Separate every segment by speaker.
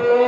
Speaker 1: Oh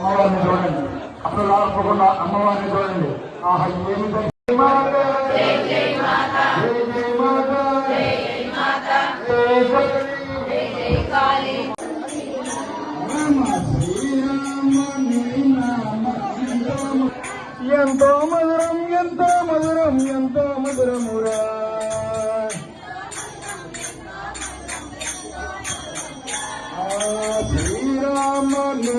Speaker 1: అమ్మవారిని చూడండి. అప్పుడు రాకపోకుండా అమ్మవారిని చూడండి. ఆహా ఏమి దర్శనం జై మాత. జై జై మాత. జై కాళీ. రామ శ్రీరామ నీ నామ ఎంతో మధురం ఎంతో మధురం ఎంతో మధురమురా. శ్రీరామ నీ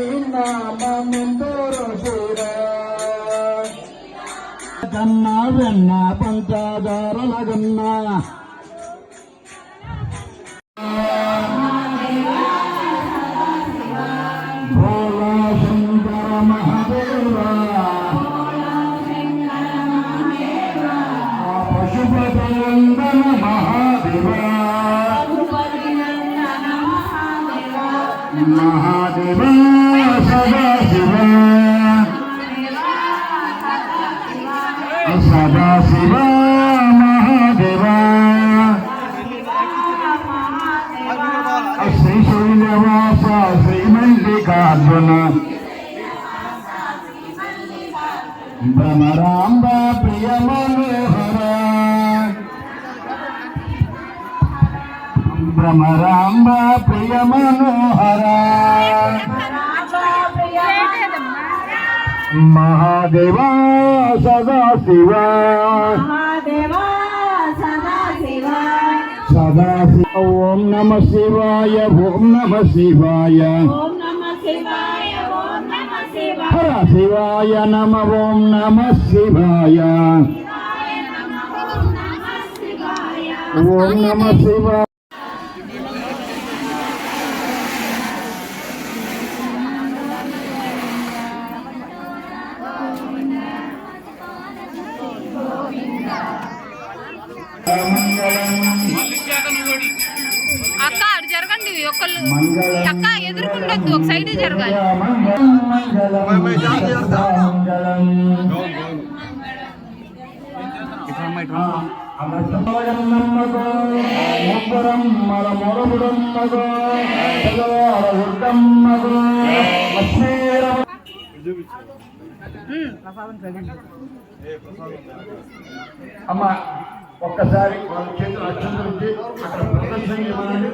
Speaker 1: కన్నా వెన్న పంచదారల శంకర మహాదేవా పశుపతినందన మహాదేవా సదాశివ సదాశివ శ్రీశైలవాస శ్రీమల్లికార్జున. భ్రమరాంబ ప్రియ మనోహర భ్రమరాంబ ప్రియ మనోహర మహాదేవా సదాశివ
Speaker 2: మహాదేవా సదాశివ
Speaker 1: సదాశివ ఓం నమ శివాయ ఓం నమ శివాయ.
Speaker 2: ఓం నమ శివాయ ఓం నమ శివాయ.
Speaker 1: హర శివాయ నమ ఓం నమ శివాయ.
Speaker 2: ఓం నమ శివాయ.
Speaker 3: జరగండి ఒకళ్ళు అక్క ఎదుర్కొండొద్దు ఒక సైడ్ జరగాలి.
Speaker 1: అమ్మ ఒక్కసారి వాళ్ళ చేతులు అక్షంతరించి అక్కడ ప్రదర్శన ఇవ్వండి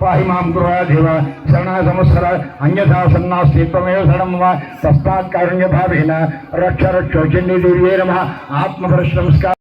Speaker 1: పాహి మాం గృహాధివ శరణ సంవత్సర అన్యథా సన్నాస్తి త్వమేవ శరణం వా తస్మాత్ కారుణ్య రక్ష రక్షోచండి నమ ఆత్మపరిశ్రమస్కార